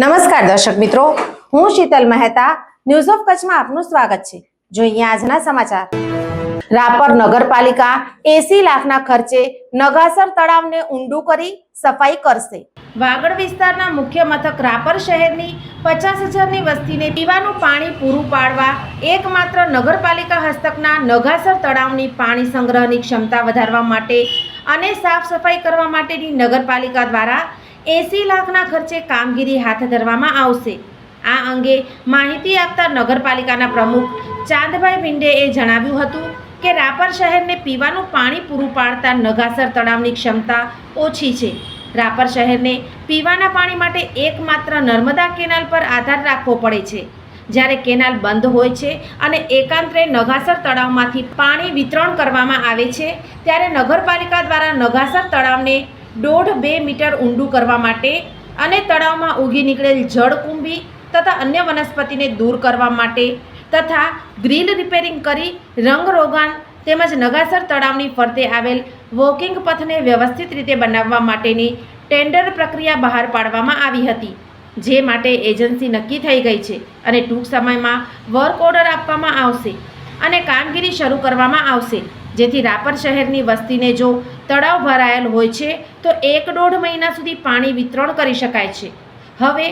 નમસ્કાર દર્શક મિત્રો. હું શીતલ મહેતા. ન્યૂઝ ઓફ કચ્છમાં આપનું સ્વાગત છે. જોઈએ આજના સમાચાર. રાપર નગરપાલિકા એસી લાખના ખર્ચે નગાસર તળાવને ઊંડું કરી સફાઈ કરશે. વાગડ વિસ્તારના મુખ્ય મથક રાપર શહેરની પચાસ હજારની વસ્તીને પીવાનું પાણી પૂરું પાડવા એકમાત્ર નગરપાલિકા હસ્તકના નગાસર તળાવની પાણી સંગ્રહની ક્ષમતા વધારવા માટે અને સાફ સફાઈ કરવા માટેની નગરપાલિકા દ્વારા એસી લાખના ખર્ચે કામગીરી હાથ ધરવામાં આવશે. આ અંગે માહિતી આપતા નગરપાલિકાના પ્રમુખ ચાંદભાઈ ભિંડેએ જણાવ્યું હતું કે રાપર શહેરને પીવાનું પાણી પૂરું પાડતા નગાસર તળાવની ક્ષમતા ઓછી છે. રાપર શહેરને પીવાના પાણી માટે એકમાત્ર નર્મદા કેનાલ પર આધાર રાખવો પડે છે. જ્યારે કેનાલ બંધ હોય છે અને એકાંતરે નગાસર તળાવમાંથી પાણી વિતરણ કરવામાં આવે છે, ત્યારે નગરપાલિકા દ્વારા નગાસર તળાવને દોઢ બે મીટર ઊંડું કરવા માટે અને તળાવમાં ઉગી નીકળેલ જળકુંભી તથા અન્ય વનસ્પતિને દૂર કરવા માટે તથા ગ્રીલ રિપેરિંગ કરી રંગરોગાન તેમજ નગાસર તળાવની ફરતે આવેલ વોકિંગ પથને વ્યવસ્થિત રીતે બનાવવા માટેની ટેન્ડર પ્રક્રિયા બહાર પાડવામાં આવી હતી, જે માટે એજન્સી નક્કી થઈ ગઈ છે અને ટૂંક સમયમાં વર્ક ઓર્ડર આપવામાં આવશે અને કામગીરી શરૂ કરવામાં આવશે. જેથી રાપર શહેરની વસ્તીને જો તળાવ ભરાયેલ હોય છે, તો એક દોઢ મહિના સુધી પાણી વિતરણ કરી શકાય છે. હવે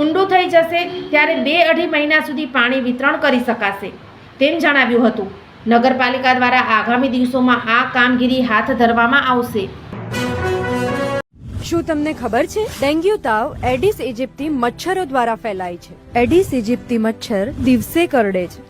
ઊંડું થઈ જશે ત્યારે બે અઢી મહિના સુધી પાણી વિતરણ કરી શકાશે, તેમ જણાવ્યું હતું. નગરપાલિકા દ્વારા આગામી દિવસોમાં આ કામગીરી હાથ ધરવામાં આવશે. શું તમને ખબર છે? ડેન્ગ્યુ તાવ એડિસ ઇજિપ્તી મચ્છરો દ્વારા ફેલાય છે. એડિસ ઇજિપ્તી મચ્છર દિવસે કરડે છે.